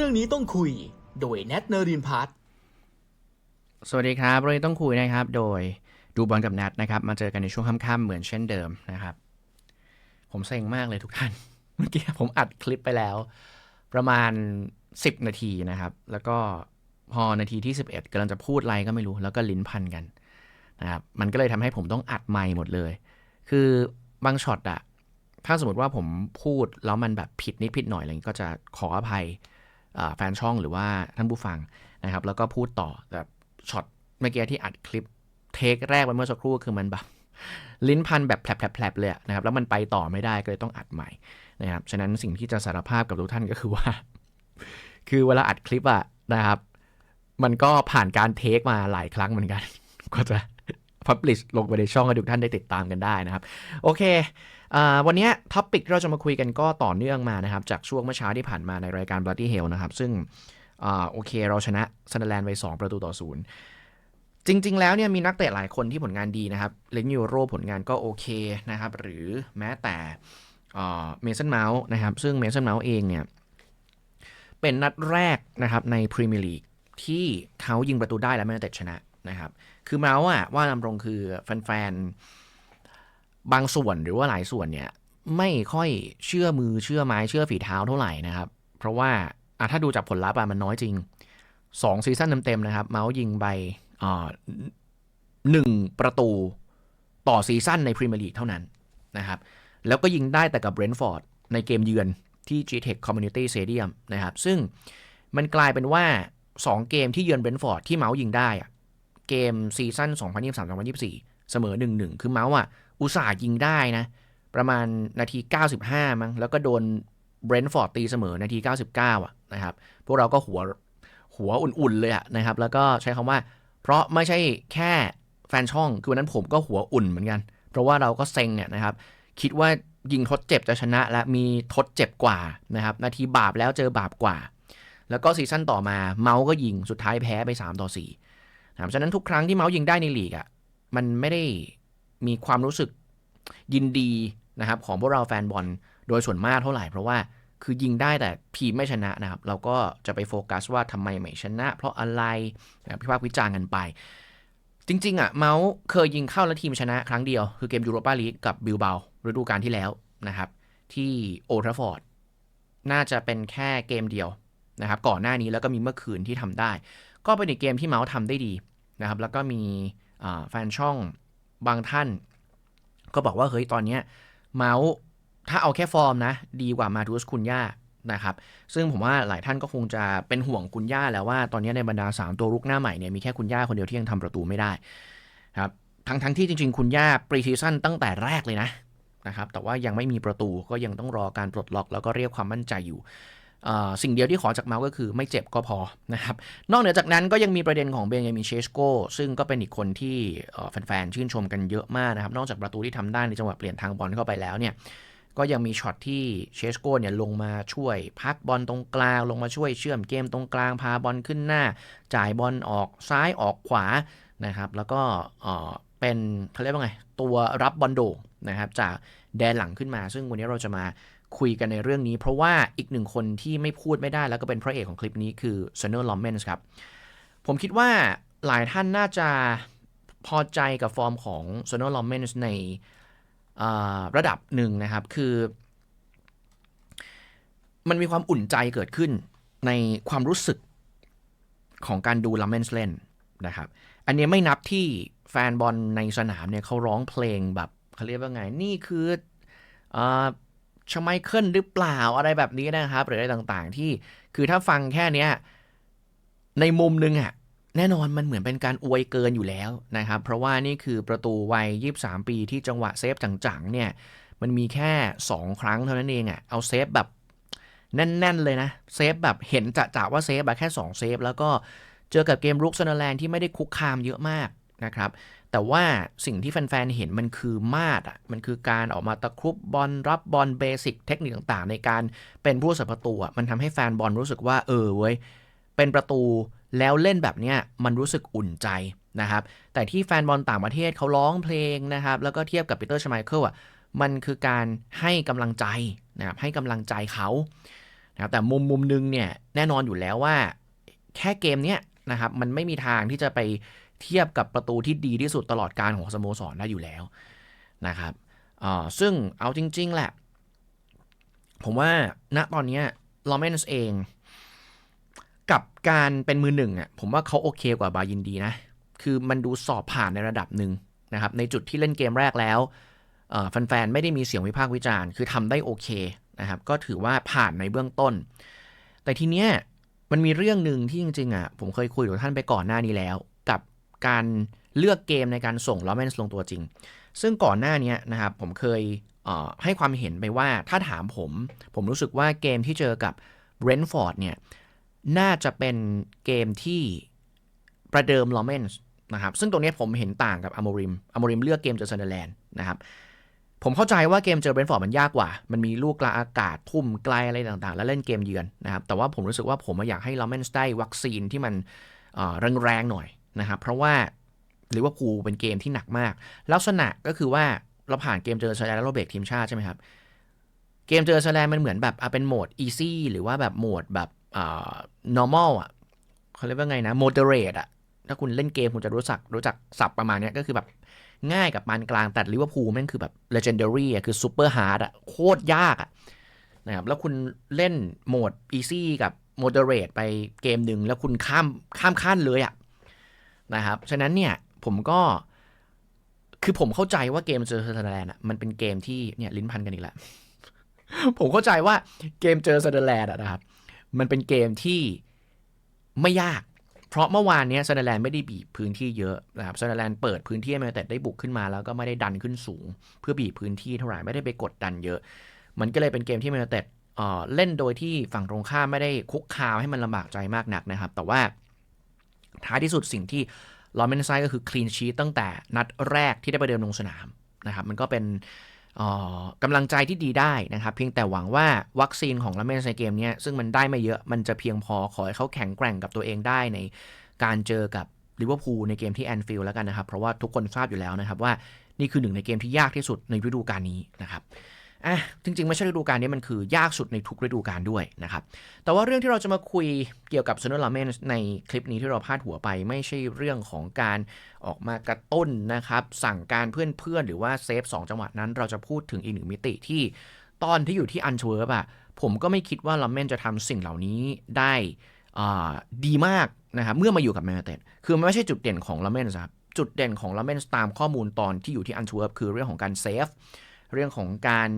รื่องนี้ต้องคุย โดยแนทเนอรินพัฒน์สวัสดีครับเรื่องนี้ต้องคุยนะครับ โดยดูบอลกับแนทนะครับ มาเจอกันในช่วงค่ำๆเหมือนเช่นเดิมนะครับ ผมเซ็งมากเลยทุกท่าน เมื่อกี้ผมอัดคลิปไปแล้ว ประมาณ 10 นาทีนะครับ แล้วก็พอนาทีที่ 11กำลังจะพูดอะไรก็ไม่รู้ แล้วก็ลิ้นพันกันนะครับมันก็เลยทำให้ผมต้องอัดไมค์หมดเลย คือบางช็อตอะถ้าสมมติว่าผมพูดแล้วมันแบบผิดนิดผิดหน่อยอะไรอย่างงี้ก็จะขออภัย แฟนช่องหรือว่าท่านผู้ฟังนะครับ แล้วก็พูดต่อแต่ช็อตเมื่อกี้ที่อัดคลิปเทคแรกไปเมื่อสักครู่คือมันแบบลิ้นพันแบบแผลบๆเลยนะครับ แล้วมันไปต่อไม่ได้ก็เลยต้องอัดใหม่นะครับ ฉะนั้นสิ่งที่จะสารภาพกับทุกท่านก็คือว่า คือเวลาอัดคลิปอะนะครับ มันก็ผ่านการเทคมาหลายครั้งเหมือนกัน ก็จะ พับลิชลงไปในช่องให้ทุกท่านได้ติดตามกันได้นะครับ โอเควันนี้ท็อปิกเราจะมาคุยกันก็ต่อเนื่องมานะครับ จากช่วงเมื่อเช้าที่ผ่านมาในรายการ Bloody Hell นะครับ ซึ่งอโอเคเราชนะซันเดอร์แลนด์ไป 2 ประตูต่อศูนย์จริง ๆ แล้วเนี่ยมีนักเตะหลายคนที่ผลงานดีนะครับเลนยูโรผลงานก็โอเคนะครับ หรือแม้แต่เมสันเมาส์นะครับ ซึ่งเมสันเมาส์เองเนี่ยเป็นนัดแรกนะครับในพรีเมียร์ลีก ที่เขายิงประตูได้และไม่ได้เตะชนะนะครับ คือเมาส์อะว่าตามตรงคือแฟนๆ บางส่วนหรือว่าหลายส่วนเนี่ย ไม่ค่อยเชื่อมือเชื่อไม้เชื่อฝีเท้าเท่าไหร่นะครับ เพราะว่าอะถ้าดูจากผลลัพธ์อะมันน้อยจริง2ซีซั่นเต็มๆนะครับ เมาส์ยิงไปหนึ่งประตูต่อซีซั่นในพรีเมียร์ลีกเท่านั้นนะครับ แล้วก็ยิงได้แต่กับเบรนท์ฟอร์ดในเกมเยือนที่ G-Tech Community Stadium นะครับ ซึ่งมันกลายเป็นว่า 2 เกมที่เยือนเบรนฟอร์ดที่เมาส์ยิงได้อะเกมซีซั่น2023-2024 เสมอ 1-1 คือเมาส์อะ อุตส่าห์ยิงได้นะ ประมาณนาที 95 มั้งแล้วก็โดนเบรนฟอร์ดตีเสมอนาที 99 อะนะครับ พวกเราก็หัวหัวอุ่นๆเลยอะนะครับ แล้วก็ใช้คำว่า เพราะไม่ใช่แค่แฟนช่อง คือวันนั้นผมก็หัวอุ่นเหมือนกัน เพราะว่าเราก็เซ็งเนี่ยนะครับ คิดว่ายิงทดเจ็บจะชนะ และมีทดเจ็บกว่านะครับ นาทีบาปแล้วเจอบาปกว่า แล้วก็ซีซั่นต่อมาเมาส์ก็ยิงสุดท้ายแพ้ไป 3 ต่อ4นะครับฉะนั้นทุกครั้งที่เมาส์ยิงได้ในลีกอะ่ะมันไม่ได้มีความรู้สึกยินดีนะครับของพวกเราแฟนบอลโดยส่วนมากเท่าไหร่ เพราะว่าคือยิงได้แต่ทีมไม่ชนะนะครับ เราก็จะไปโฟกัสว่าทำไมไม่ชนะ เพราะอะไรนะรพิพากษ์วิจารณ์กันไป จริง ๆ อะ เมาส์เคยยิงเข้าแล้วทีมชนะครั้งเดียว คือเกมยูโรปาลีกกับบิลเบาฤดูกาลที่แล้วนะครับ ที่โอทราฟอร์ดน่าจะเป็นแค่เกมเดียว นะครับก่อนหน้านี้แล้วก็มีเมื่อคืนที่ทำได้ ก็เป็นอีกเกมที่เมาส์ทำได้ดีนะครับแล้วก็มีแฟนช่องบางท่าน ก็บอกว่าเฮ้ยตอนเนี้ยเมาส์ถ้าเอาแค่ฟอร์มนะ ดีกว่ามาทูสคุนย่านะครับซึ่งผมว่าหลายท่านก็คงจะเป็นห่วงคุณย่าแล้วว่าตอนนี้ในบรรดา 3 ตัวรุกหน้าใหม่เนี่ยมีแค่คุณย่าคนเดียวที่ยังทำประตูไม่ได้ครับทั้งทั้งที่จริง ๆ คุณย่าปรีซีซั่นตั้งแต่แรกเลยนะนะครับแต่ว่ายังไม่มีประตูก็ยังต้องรอการปลดล็อกแล้วก็เรียกความมั่นใจอยู่ สิ่งเดียวที่ขอจากเมาส์ก็คือไม่เจ็บก็พอนะครับ นอกเหนือจากนั้นก็ยังมีประเด็นของเบนยามินเชสโกซึ่งก็เป็นอีกคนที่แฟนๆ ชื่นชมกันเยอะมากนะครับ นอกจากประตูที่ทำได้ในจังหวะเปลี่ยนทางบอลเข้าไปแล้วเนี่ยก็ยังมีช็อตที่เชสโกเนี่ยลงมาช่วยพักบอลตรงกลาง ลงมาช่วยเชื่อมเกมตรงกลางพาบอลขึ้นหน้า จ่ายบอลออกซ้ายออกขวานะครับ แล้วก็เอ่อเป็นเขาเรียกว่าไงตัวรับบอลโด่งนะครับจากแดนหลังขึ้นมา ซึ่งวันนี้เราจะมา คุยกันในเรื่องนี้ เพราะว่าอีกหนึ่งคนที่ไม่พูดไม่ได้แล้วก็เป็นพระเอกของคลิปนี้คือซนเนอร์ลอมเมนส์ครับ ผมคิดว่าหลายท่านน่าจะพอใจกับฟอร์มของซนเนอร์ลอมเมนส์ในระดับหนึ่งนะครับ คือ มันมีความอุ่นใจเกิดขึ้นในความรู้สึกของการดูลัมเมนส์เล่นนะครับ อันนี้ไม่นับที่แฟนบอลในสนามเนี่ยเขาร้องเพลงแบบเขาเรียกว่าไง นี่คืออ่า ชไมเคิลหรือเปล่าอะไรแบบนี้นะครับ หรืออะไรต่างๆ ที่คือถ้าฟังแค่เนี้ยในมุมหนึงอะแน่นอนมันเหมือนเป็นการอวยเกินอยู่แล้วนะครับ เพราะว่านี่คือประตูวัย 23 ปีที่จังหวะเซฟจังๆเนี่ยมันมีแค่ 2 ครั้งเท่านั้นเองอะ่ะเอาเซฟแบบแน่น ๆ เลยนะ เซฟแบบเห็นจะๆว่าเซฟแบบแค่ 2 เซฟ แล้วก็เจอกับเกมรุกซันเดอร์แลนด์ที่ไม่ได้คุกคามเยอะมากนะครับแต่ว่าสิ่งที่แฟนๆ เห็นมันคือมาดอะ มันคือการออกมาตะครุบบอลรับบอลเบสิกเทคนิคต่างๆ ในการเป็นผู้สับประตูอะ มันทำให้แฟนบอลรู้สึกว่าเออเว้ย เป็นประตูแล้วเล่นแบบเนี้ยมันรู้สึกอุ่นใจนะครับ แต่ที่แฟนบอลต่างประเทศเขาร้องเพลงนะครับ แล้วก็เทียบกับปีเตอร์ชไมเคิลอะ มันคือการให้กำลังใจนะครับ ให้กำลังใจเขานะครับ แต่มุมมุมหนึงเนี่ยแน่นอนอยู่แล้วว่า แค่เกมเนี้ยนะครับ มันไม่มีทางที่จะไป เทียบกับประตูที่ดีที่สุดตลอดการของสโมสรได้อยู่แล้วนะครับซึ่งเอาจริง ๆ แหละ ผมว่าณตอนนี้ลอเมนส์เอง กับการเป็นมือหนึ่งอะผมว่าเขาโอเคกว่าบายินดีนะ คือมันดูสอบผ่านในระดับหนึ่งนะครับ ในจุดที่เล่นเกมแรกแล้วแฟนๆ ไม่ได้มีเสียงวิพากษ์วิจารณ์ คือทำได้โอเคนะครับ ก็ถือว่าผ่านในเบื้องต้น แต่ทีเนี้ยมันมีเรื่องหนึ่งที่จริงๆอะผมเคยคุยกับท่านไปก่อนหน้านี้แล้ว การเลือกเกมในการส่งลอเมนส์ลงตัวจริง ซึ่งก่อนหน้านี้นะครับผมเคยเให้ความเห็นไปว่าถ้าถามผม ผมรู้สึกว่าเกมที่เจอกับเบรนท์ฟอร์ดเนี่ยน่าจะเป็นเกมที่ประเดิมลอเมนส์นะครับซึ่งตรงนี้ผมเห็นต่างกับอโมริมอโมริมเลือกเกมเจอซันเดอร์แลนด์นะครับผมเข้าใจว่าเกมเจอเบรนฟอร์ดมันยากกว่า มันมีลูกกลางอากาศทุ่มไกลอะไรต่างๆ แล้วเล่นเกมเยือนนะครับ แต่ว่าผมรู้สึกว่าผมอยากให้ลอเมนส์ได้วัคซีนที่มันแรงๆหน่อย นะครับเพราะว่าลิเวอร์พูลเป็นเกมที่หนักมาก ลักษณะก็คือว่าเราผ่านเกมเจอซันเดอร์แลนด์แล้วเราเบรกทีมชาติใช่ไหมครับ เกมเจอซันเดอร์แลนด์มันเหมือนแบบอะเป็นโหมด easy หรือว่าแบบโหมดแบบอ normal อะเขาเรียกว่าไงนะ moderate อะถ้าคุณเล่นเกมคุณจะรู้จักรู้จักศัพท์ประมาณนี้ก็คือแบบง่ายกับปานกลางแต่ลิเวอร์พูลแม่งคือแบบ legendary อะคือ super hard อะโคตรยากอะนะครับแล้วคุณเล่นโหมด easy กับ moderate ไปเกมหนึ่งแล้วคุณข้ามข้ามขั้นเลยอะ นะครับ ฉะนั้นเนี่ยผมก็คือผมเข้าใจว่าเกมเจอซันเดอร์แลนด์อะมันเป็นเกมที่เนี่ยลิ้นพันกันอีกแล้ว ผมเข้าใจว่าเกมเจอซันเดอร์แลนด์อะนะครับ มันเป็นเกมที่ไม่ยาก เพราะเมื่อวานเนี้ซันเดอร์แลนด์ไม่ได้บีบพื้นที่เยอะนะครับเดอร์แลนด์เปิดพื้นที่ให้แมนแต่ได้บุกขึ้นมาแล้วก็ไม่ได้ดันขึ้นสูง เพื่อบีบพื้นที่เท่าไหร่ไม่ได้ไปกดดันเยอะ มันก็เลยเป็นเกมที่แมนแต่เล่นโดยที่ฝั่งตรงข้ามไม่ได้คุกคามให้มันลำบากใจมากนักนะครับ แต่ว่า ท้ายที่สุดสิ่งที่ลอเมนไซก็คือคลีนชีตตั้งแต่นัดแรกที่ได้ไปเดิมลงสนามนะครับมันก็เป็นกำลังใจที่ดีได้นะครับ เพียงแต่หวังว่าวัคซีนของลาเมนในเกมเนี้ยซึ่งมันได้ไม่เยอะมันจะเพียงพอขอให้เขาแข็งแกร่งกับตัวเองได้ในการเจอกับลิเวอร์พูลในเกมที่แอนฟิลด์แล้วกันนะครับ เพราะว่าทุกคนทราบอยู่แล้วนะครับว่านี่คือหนึ่งในเกมที่ยากที่สุดในฤดูกาลนี้นะครับ อะจริงๆ ไม่ใช่ฤดูกาลนี้มันคือยากสุดในทุกฤดูกาลด้วยนะครับ แต่ว่าเรื่องที่เราจะมาคุยเกี่ยวกับซ n น r ลาเมนในคลิปนี้ที่เราพาดหัวไป ไม่ใช่เรื่องของการออกมากระตุ้นนะครับ สั่งการเพื่อนๆ หรือว่าเซฟ2จังหวะนั้น เราจะพูดถึงอีกหนึ่งมิติที่ตอนที่อยู่ที่อันเชเวิร์บอะผมก็ไม่คิดว่าลาเมนจะทำสิ่งเหล่านี้ได้อ่าดีมากนะครับเมื่อมาอยู่กับแมนเต็ดคือมันไม่ใช่จุดเด่นของลาเมนครับจุดเด่นของลาเมนตามข้อมูลตอนที่อยู่ที่อันเชเวิร์บคือเรื่องของการเซฟ เรื่องของการ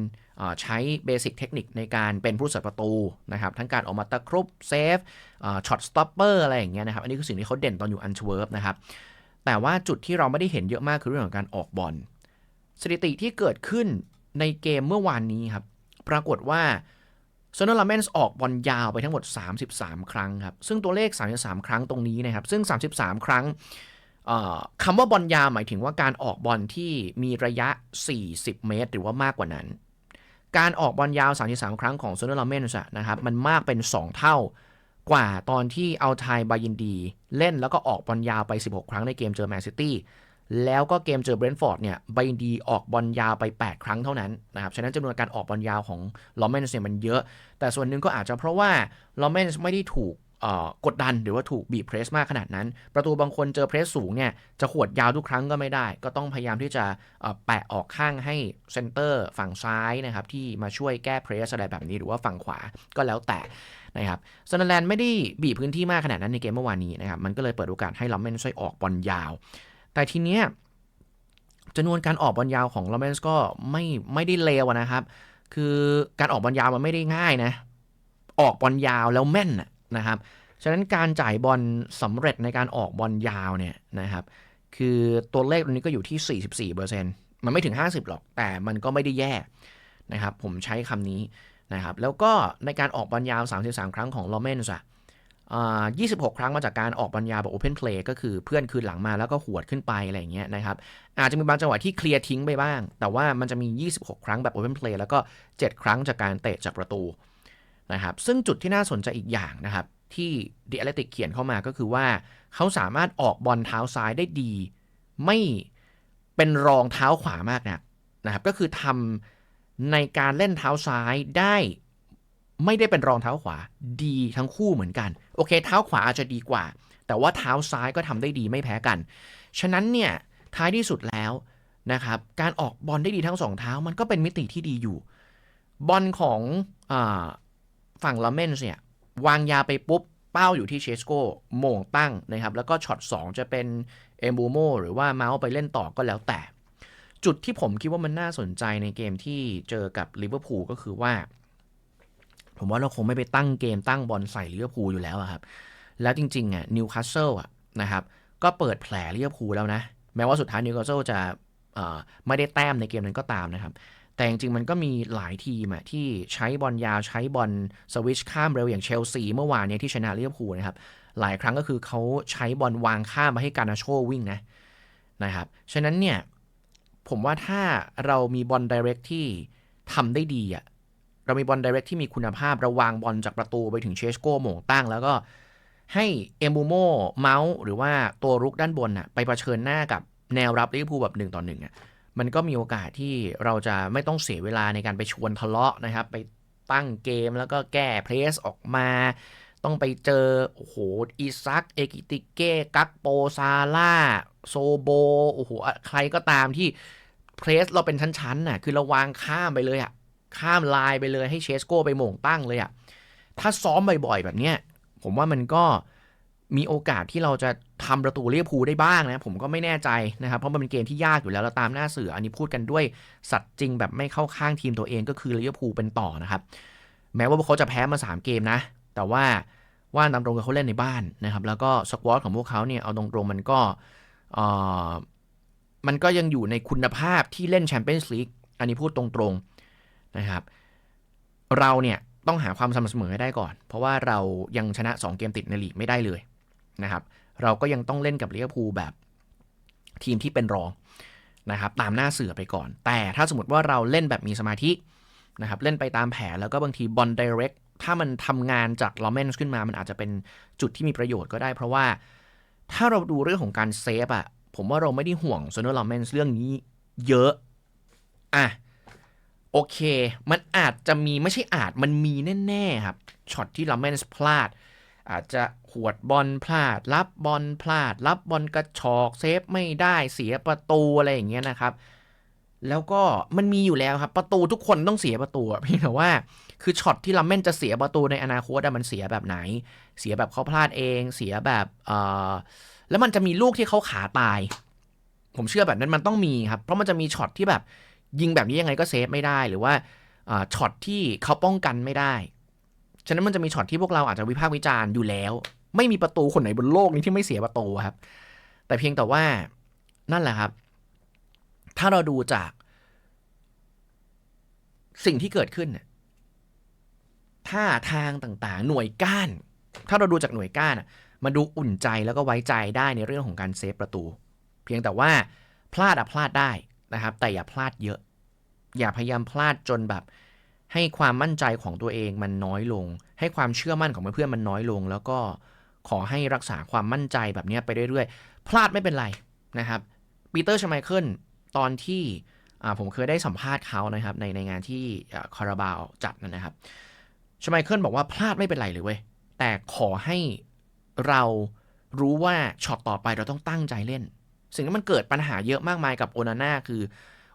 ใช้เบสิกเทคนิคในการเป็นผู้สัตประตูนะครับ ทั้งการออกมาตะครุบเซฟช็อตสต็อปเปอร์อะไรอย่างเงี้ยนะครับ อันนี้คือสิ่งที่เขาเด่นตอนอยู่อันเชเวิร์บนะครับ แต่ว่าจุดที่เราไม่ได้เห็นเยอะมากคือเรื่องของการออกบอลสถิติที่เกิดขึ้นในเกมเมื่อวานนี้ครับ ปรากฏว่าโซนอลาเมนส์ออกบอลยาวไปทั้งหมด 33 ครั้งครับ ซึ่งตัวเลข 33 ครั้งตรงนี้นะครับ ซึ่ง 33 ครั้ง คำว่าบอลยาวหมายถึงว่าการออกบอลที่มีระยะ 40 เมตร หรือว่ามากกว่านั้น การออกบอลยาว 33 ครั้งของโซนอลาเมนส์นะครับมันมากเป็น 2 เท่ากว่าตอนที่เอาไทยบายินดี เล่นแล้วก็ออกบอลยาวไป 16 ครั้งในเกมเจอแมนซิตี้แล้วก็เกมเจอเบรนท์ฟอร์ดเนี่ยบายินดีออกบอลยาวไป 8 ครั้งเท่านั้นนะครับฉะนั้นจำนวนการออกบอลยาวของลอเมนส์เนี่ยมันเยอะ แต่ส่วนหนึ่งก็อาจจะเพราะว่าลอเมนส์ไม่ได้ถูก กดดันหรือว่าถูกบีบเพรสมากขนาดนั้น ประตูบางคนเจอเพรสสูงเนี่ยจะขวดยาวทุกครั้งก็ไม่ได้ ก็ต้องพยายามที่จะแปะออกข้างให้เซนเตอร์ฝั่งซ้ายนะครับที่มาช่วยแก้เพรสอะไรแบบนี้หรือว่าฝั่งขวาก็แล้วแต่นะครับซันแลนด์ไม่ได้บีบพื้นที่มากขนาดนั้นในเกมเมื่อวานนี้นะครับมันก็เลยเปิดโอกาสให้ลอเมนช่วยออกบอลยาว แต่ทีเนี้ยจำนวนการออกบอลยาวของลอเมนก็ไม่ไม่ได้เลวนะครับ คือการออกบอลยาวมันไม่ได้ง่ายนะออกบอลยาวแล้วแม่น นะครับฉะนั้นการจ่ายบอลสำเร็จในการออกบอลยาวเนี่ยนะครับคือตัวเลขตรงนี้ก็อยู่ที่ 44%มันไม่ถึง 50 หรอก แต่มันก็ไม่ได้แย่นะครับผมใช้คำนี้นะครับแล้วก็ในการออกบอลยาว 33 ครั้งของลอเมนส์อะ26 ครั้งมาจากการออกบอลยาวแบบโอเพนเพลย์ก็คือเพื่อนคืนหลังมาแล้วก็หวดขึ้นไปอะไรอย่างเงี้ยนะครับอาจจะมีบางจังหวะที่เคลียร์ทิ้งไปบ้าง แต่ว่ามันจะมี 26 ครั้งแบบโอเพนเพลย์แล้วก็ 7 ครั้งจากการเตะจากประตู นะครับซึ่งจุดที่น่าสนใจอีกอย่างนะครับ ที่ The Athletic เขียนเข้ามาก็คือว่า เขาสามารถออกบอลเท้าซ้ายได้ดี ไม่เป็นรองเท้าขวามากนะนะครับ ก็คือทำในการเล่นเท้าซ้ายได้ไม่ได้เป็นรองเท้าขวาดีทั้งคู่เหมือนกัน โอเค เท้าขวาอาจจะดีกว่า แต่ว่าเท้าซ้ายก็ทำได้ดีไม่แพ้กัน ฉะนั้นเนี่ยท้ายที่สุดแล้วนะครับการออกบอลได้ดีทั้งสองเท้ามันก็เป็นมิติที่ดีอยู่ บอลของอ ฝั่งลาเมนส์เนี่ยวางยาไปปุ๊บ เป้าอยู่ที่เชสโกโมงตั้งนะครับ แล้วก็ช็อต 2 จะเป็นเอมบูโมหรือว่าเมาส์ไปเล่นต่อก็แล้วแต่ จุดที่ผมคิดว่ามันน่าสนใจในเกมที่เจอกับลิเวอร์พูลก็คือว่า ผมว่าเราคงไม่ไปตั้งเกมตั้งบอลใส่ลิเวอร์พูลอยู่แล้วครับ แล้วจริงๆอะนิวคาสเซิลอะนะครับก็เปิดแผลลิเวอร์พูลแล้วนะ แม้ว่าสุดท้ายนิวคาสเซิลจะไม่ได้แต้มในเกมนั้นก็ตามนะครับ แต่จริงๆ มันก็มีหลายทีมอะที่ใช้บอลยาวใช้บอลสวิชข้ามเร็วอย่างเชลซีเมื่อวานเนี้ที่ชนะลิเวอร์พูลนะครับ หลายครั้งก็คือเขาใช้บอลวางข้ามมาให้การนาโชวิ่งนะนะครับ ฉะนั้นเนี่ยผมว่าถ้าเรามีบอลไดเรกที่ทำได้ดีอะเรามีบอลไดเรกที่มีคุณภาพเราวางบอลจากประตูไปถึงเชสโก้โหม่งตั้ง แล้วก็ให้เอมูโมเมาส์หรือว่าตัวรุกด้านบนอะไปเผชิญหน้ากับแนวรับลิเวอร์พูลแบบหนึ่งต่อหนึ่งอะ มันก็มีโอกาสที่เราจะไม่ต้องเสียเวลาในการไปชวนทะเลาะนะครับ ไปตั้งเกมแล้วก็แก้เพรสออกมา ต้องไปเจอ โอ้โห อีซัก เอกิติเก้ กักโปซาร่า โซโบ โอ้โห ใครก็ตามที่เพรสเราเป็นชั้นๆน่ะ คือเราวางข้ามไปเลยอะข้ามลายไปเลยให้เชสโก้ไปหม่งตั้งเลยอะถ้าซ้อมบ่อยๆ แบบเนี้ย ผมว่ามันก็ มีโอกาสที่เราจะทำประตูเรียบพูได้บ้างนะ ผมก็ไม่แน่ใจนะครับ เพราะมันเป็นเกมที่ยากอยู่แล้วเราตามหน้าเสืออันนี้พูดกันด้วยสัตว์จริงแบบไม่เข้าข้างทีมตัวเองก็คือเรียบพูเป็นต่อนะครับ แม้ว่าพวกเขาจะแพ้มา 3 เกมนะ แต่ว่าว่าตามตรงกับเขาเล่นในบ้านนะครับ แล้วก็สควอตของพวกเขาเนี่ยเอาตรงๆมันก็มันก็ยังอยู่ในคุณภาพที่เล่นแชมเปี้ยนส์ลีกอันนี้พูดตรงๆนะครับ เราเนี่ยต้องหาความสม่ำเสมอให้ได้ก่อน เพราะว่าเรายังชนะ 2 เกมติดในลีกไม่ได้เลย นะครับ เราก็ยังต้องเล่นกับลิเวอร์พูลแบบทีมที่เป็นรองนะครับ ตามหน้าเสือไปก่อน แต่ถ้าสมมติว่าเราเล่นแบบมีสมาธินะครับเล่นไปตามแผนแล้วก็บางทีบอล direct ถ้ามันทำงานจากลอมเมนขึ้นมามันอาจจะเป็นจุดที่มีประโยชน์ก็ได้ เพราะว่าถ้าเราดูเรื่องของการเซฟอะผมว่าเราไม่ได้ห่วงโซนอลอเมนเรื่องนี้เยอะอะโอเค มันอาจจะมีไม่ใช่อาจมันมีแน่ ๆ ครับช็อตที่ลอมเมนพลาด อาจจะหวดบอลพลาด รับบอลพลาด รับบอลกระชอกเซฟไม่ได้เสียประตูอะไรอย่างเงี้ยนะครับ แล้วก็มันมีอยู่แล้วครับ ประตูทุกคนต้องเสียประตูเพียงแต่ว่าคือช็อตที่ลัมเมนจะเสียประตูในอนาคตมันเสียแบบไหน เสียแบบเขาพลาดเองเสียแบบเอ่อแล้วมันจะมีลูกที่เขาขาตาย ผมเชื่อแบบนั้นมันต้องมีครับ เพราะมันจะมีช็อตที่แบบยิงแบบนี้ยังไงก็เซฟไม่ได้หรือว่าอ่าช็อตที่เขาป้องกันไม่ได้ ฉะนั้นมันจะมีช็อตที่พวกเราอาจจะวิพากษ์วิจารณ์อยู่แล้ว ไม่มีประตูคนไหนบนโลกนี้ที่ไม่เสียประตูครับ แต่เพียงแต่ว่านั่นแหละครับ ถ้าเราดูจาก สิ่งที่เกิดขึ้นเนี่ยท่าทางต่างๆ หน่วยก้าน ถ้าเราดูจากหน่วยก้านมาดูอุ่นใจแล้วก็ไว้ใจได้ในเรื่องของการเซฟประตู เพียงแต่ว่าพลาดอะพลาดได้นะครับ แต่อย่าพลาดเยอะ อย่าพยายามพลาดจนแบบ ให้ความมั่นใจของตัวเองมันน้อยลง ให้ความเชื่อมั่นของเพื่อนๆมันน้อยลง แล้วก็ขอให้รักษาความมั่นใจแบบนี้ไปเรื่อยๆ พลาดไม่เป็นไรนะครับปีเตอร์ชไมเคิลตอนที่ผมเคยได้สัมภาษณ์เขานะครับในในงานที่คาราบาวจัดนั่นนะครับชไมเคิลบอกว่าพลาดไม่เป็นไรเลยเว้ยแต่ขอให้เรารู้ว่าช็อตต่อไปเราต้องตั้งใจเล่น สิ่งที่มันเกิดปัญหาเยอะมากมายกับโอนาน่าคือ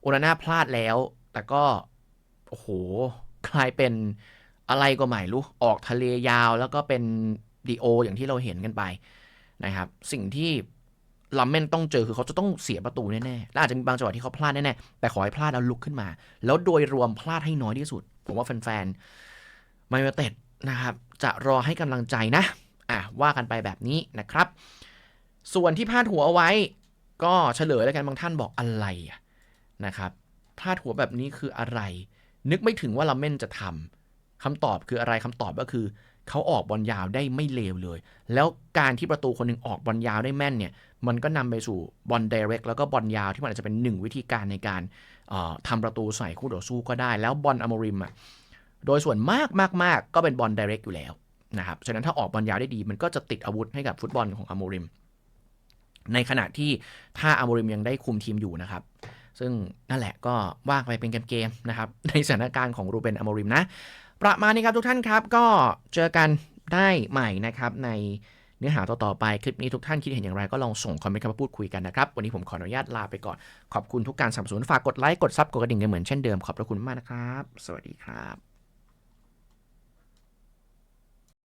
โอนาน่าพลาดแล้ว แต่ก็ โอ้โห กลายเป็นอะไรก็ไม่รู้ ออกทะเลยาวแล้วก็เป็นดีโออย่างที่เราเห็นกันไปนะครับ สิ่งที่ลัมเมนต้องเจอคือเขาจะต้องเสียประตูแน่ๆ และอาจจะมีบางจังหวะที่เขาพลาดแน่ๆ แต่ขอให้พลาดแล้วลุกขึ้นมา แล้วโดยรวมพลาดให้น้อยที่สุด ผมว่าแฟนๆมาเมเต็ดนะครับ จะรอให้กำลังใจนะ อะ ว่ากันไปแบบนี้นะครับ ส่วนที่พลาดหัวเอาไว้ ก็เฉลยแล้วกันบางท่านบอกอะไรนะครับพลาดหัวแบบนี้คืออะไร นึกไม่ถึงว่าลัมเมนจะทำคำตอบคืออะไรคำตอบก็คือ เขาออกบอลยาวได้ไม่เลวเลย แล้วการที่ประตูคนหนึ่งออกบอลยาวได้แม่นเนี่ยมันก็นำไปสู่บอลเดเรกแล้วก็บอลยาวที่มันอาจจะเป็นหนึ่งวิธีการในการเอ่อทำประตูใส่คู่ต่อสู้ก็ได้ แล้วบอลอโมริมอะโดยส่วนมากมากมากก็เป็นบอลเดเรกอยู่แล้วนะครับฉะนั้นถ้าออกบอลยาวได้ดี มันก็จะติดอาวุธให้กับฟุตบอลของอโมริมในขณะที่ถ้าอโมริมยังได้คุมทีมอยู่นะครับ ซึ่งนั่นแหละก็ว่าไปเป็นเกมๆนะครับ ในสถานการณ์ของรูเบนอโมริมนะ ประมาณนี้ครับทุกท่านครับ ก็เจอกันได้ใหม่นะครับ ในเนื้อหาต่อๆไปคลิปนี้ทุกท่านคิดเห็นอย่างไรก็ลองส่งคอมเมนต์เข้ามาพูดคุยกันนะครับ วันนี้ผมขออนุญาตลาไปก่อน ขอบคุณทุกการสนับสนุนฝากกดไลค์กดซับกดกระดิ่งกันเหมือนเช่นเดิมขอบพระคุณมากนะครับ สวัสดีครับ